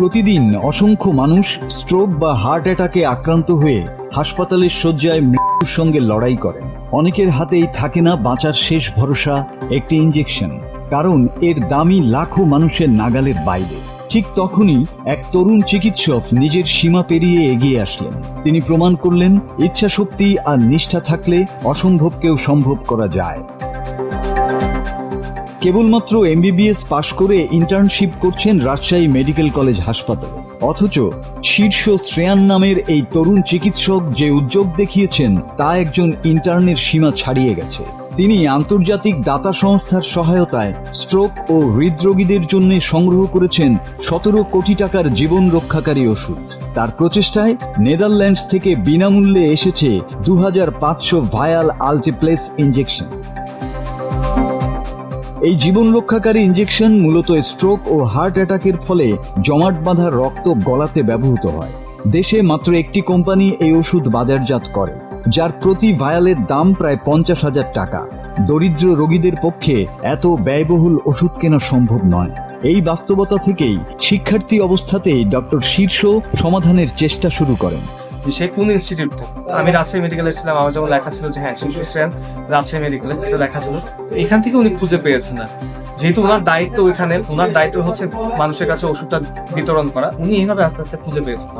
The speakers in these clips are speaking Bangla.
প্রতিদিন অসংখ্য মানুষ স্ট্রোক বা হার্ট অ্যাটাকে আক্রান্ত হয়ে হাসপাতালের শয্যায় মৃত্যুর সঙ্গে লড়াই করেন। অনেকের হাতেই থাকে না বাঁচার শেষ ভরসা, একটি ইঞ্জেকশন কারণ এর দামি লাখো মানুষের নাগালের বাইরে। ঠিক তখনই এক তরুণ চিকিৎসক নিজের সীমা পেরিয়ে এগিয়ে আসলেন। তিনি প্রমাণ করলেন, ইচ্ছাশক্তি আর নিষ্ঠা থাকলে অসম্ভবকেও সম্ভব করা যায়। কেবলমাত্র এমবিবিএস পাশ করে ইন্টার্নশিপ করছেন রাজশাহী মেডিকেল কলেজ হাসপাতালে। অথচ শীর্ষ শ্রেয়ান নামের এই তরুণ চিকিৎসক যে উদ্যোগ দেখিয়েছেন, তা একজন ইন্টার্নের সীমা ছাড়িয়ে গেছে। তিনি আন্তর্জাতিক দাতা সংস্থার সহায়তায় স্ট্রোক ও হৃদরোগীদের জন্য সংগ্রহ করেছেন সতেরো কোটি টাকার জীবন রক্ষাকারী ওষুধ। তার প্রচেষ্টায় নেদারল্যান্ডস থেকে বিনামূল্যে এসেছে দু পাঁচশো ভায়াল আলটিপ্লেস ইঞ্জেকশন এই জীবন রক্ষাকারী ইঞ্জেকশন মূলত স্ট্রোক ও হার্ট অ্যাটাকের ফলে জমাট বাঁধা রক্ত গলাতে ব্যবহৃত হয়। দেশে মাত্র একটি কোম্পানি এই ওষুধ বাজারজাত করে, যার প্রতি ভায়ালের দাম প্রায় পঞ্চাশ হাজার টাকা। দরিদ্র রোগীদের পক্ষে এত ব্যয়বহুল ওষুধ কেনা সম্ভব নয়। এই বাস্তবতা থেকেই শিক্ষার্থী অবস্থাতেই ডক্টর শীর্ষ সমাধানের চেষ্টা শুরু করেন। সে কোন ইনস্টিটিউট থেকে আমি রাজশাহী মেডিকেলে ছিলাম, আমার যেমন লেখা ছিল যে হ্যাঁ শিশু শ্রেণ রাজশাহী মেডিকেলে এটা লেখা ছিল। এখান থেকে উনি খুঁজে পেয়েছেন না যেহেতু ওনার দায়িত্ব ওইখানে, ওনার দায়িত্ব হচ্ছে মানুষের কাছে ওষুধটা বিতরণ করা। উনি এইভাবে আস্তে আস্তে খুঁজে পেয়েছেন।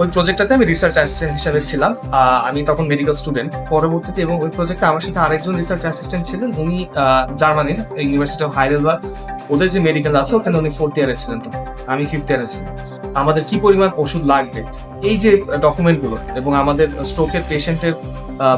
ওই প্রজেক্টটাতে আমি রিসার্চ অ্যাসিস্ট্যান্ট হিসেবে ছিলাম। আমি তখন মেডিকেল স্টুডেন্ট পরবর্তীতে এবং ওই প্রজেক্টে আমার সাথে আরেকজন রিসার্চ অ্যাসিস্ট্যান্ট ছিলেন। উনি জার্মানির ইউনিভার্সিটি অফ হাইডেলবার্গ ওদের যে মেডিকেল আছে, ওখানে উনি ফোর্থ ইয়ারে ছিলেন তো আমি ফিফথ ইয়ারে ছিলাম। আমাদের কি পরিমাণ ওষুধ লাগবে? এই যে ডকুমেন্টগুলো এবং আমাদের স্ট্রোকের পেশেন্টের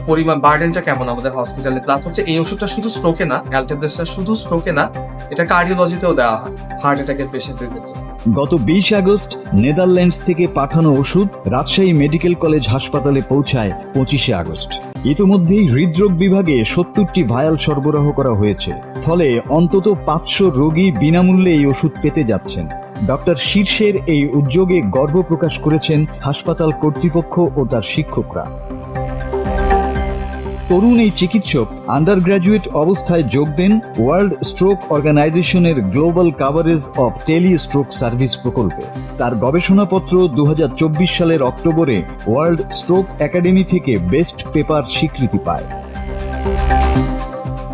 পরিমাণ বার্ডেনটা কেমন আমাদের হসপিটালে প্লাস হচ্ছে এই ওষুধটা শুধু স্ট্রোকে না অ্যালটেপ্লেসটা শুধু স্ট্রোকে না, এটা কার্ডিওলজিতেও দেওয়া হয় হার্ট অ্যাটাকের পেশেন্টের ক্ষেত্রে। গত বিশ আগস্ট নেদারল্যান্ডস থেকে পাঠানো ওষুধ রাজশাহী মেডিকেল কলেজ হাসপাতালে পৌঁছায় পঁচিশে আগস্ট। ইতোমধ্যেই হৃদরোগ বিভাগে সত্তরটি ভায়াল সরবরাহ করা হয়েছে, ফলে অন্তত পাঁচশো রোগী বিনামূল্যে এই ওষুধ পেতে যাচ্ছেন। ডক্টর শীর্ষের এই উদ্যোগে গর্ব প্রকাশ করেছেন হাসপাতাল কর্তৃপক্ষ ও তার শিক্ষকরা। তরুণ এই চিকিৎসক আন্ডার গ্র্যাজুয়েট অবস্থায় যোগ দেন ওয়ার্ল্ড স্ট্রোক অর্গানাইজেশনের global coverage of telestroke service প্রকল্পে। তার গবেষণাপত্র দু হাজার চব্বিশ সালের অক্টোবরে ওয়ার্ল্ড স্ট্রোক একাডেমি থেকে বেস্ট পেপার স্বীকৃতি পায়।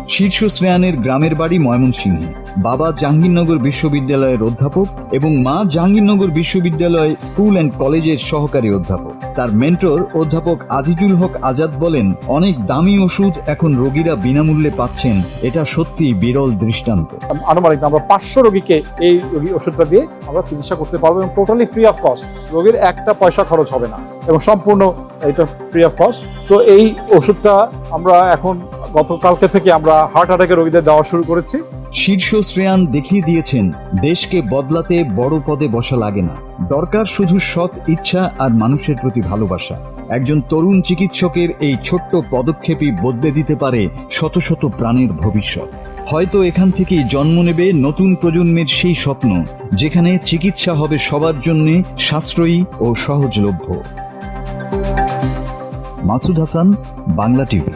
শীর্ষ শ্রেয়ানের গ্রামের বাড়ি ময়মনসিংহে। বাবা জাহাঙ্গীরনগর বিশ্ববিদ্যালয়ের অধ্যাপক এবং মা জাহাঙ্গীরনগর বিশ্ববিদ্যালয় স্কুল অ্যান্ড কলেজের সহকারী অধ্যাপক। তার মেন্টর অধ্যাপক আজিজুল হক আজাদ বলেন, অনেক দামি ওষুধ এখন রোগীরা বিনামূল্যে পাচ্ছেন। এটা সত্যি বিরল দৃষ্টান্ত। আনুমানিক আমরা পাঁচশো রোগীকে এই ওষুধটা দিয়ে আমরা চিকিৎসা করতে পারব এবং টোটালি ফ্রি অফ কস্ট রোগীর একটা পয়সা খরচ হবে না এবং সম্পূর্ণ এটা ফ্রি অফ কস্ট তো এই ওষুধটা আমরা এখন গতকালকে থেকে আমরা হার্ট অ্যাটাকের রোগীদের দেওয়া শুরু করেছি। শীর্ষ শ্রেয়ান দেখিয়ে দিয়েছেন, দেশকে বদলাতে বড় পদে বসা লাগে না। দরকার শুধু সৎ ইচ্ছা আর মানুষের প্রতি ভালোবাসা। একজন তরুণ চিকিৎসকের এই ছোট্ট পদক্ষেপই বদলে দিতে পারে শত শত প্রাণের ভবিষ্যৎ। হয়তো এখান থেকেই জন্ম নেবে নতুন প্রজন্মের সেই স্বপ্ন, যেখানে চিকিৎসা হবে সবার জন্য সাশ্রয়ী ও সহজলভ্য। মাসুদ হাসান, বাংলা টিভি।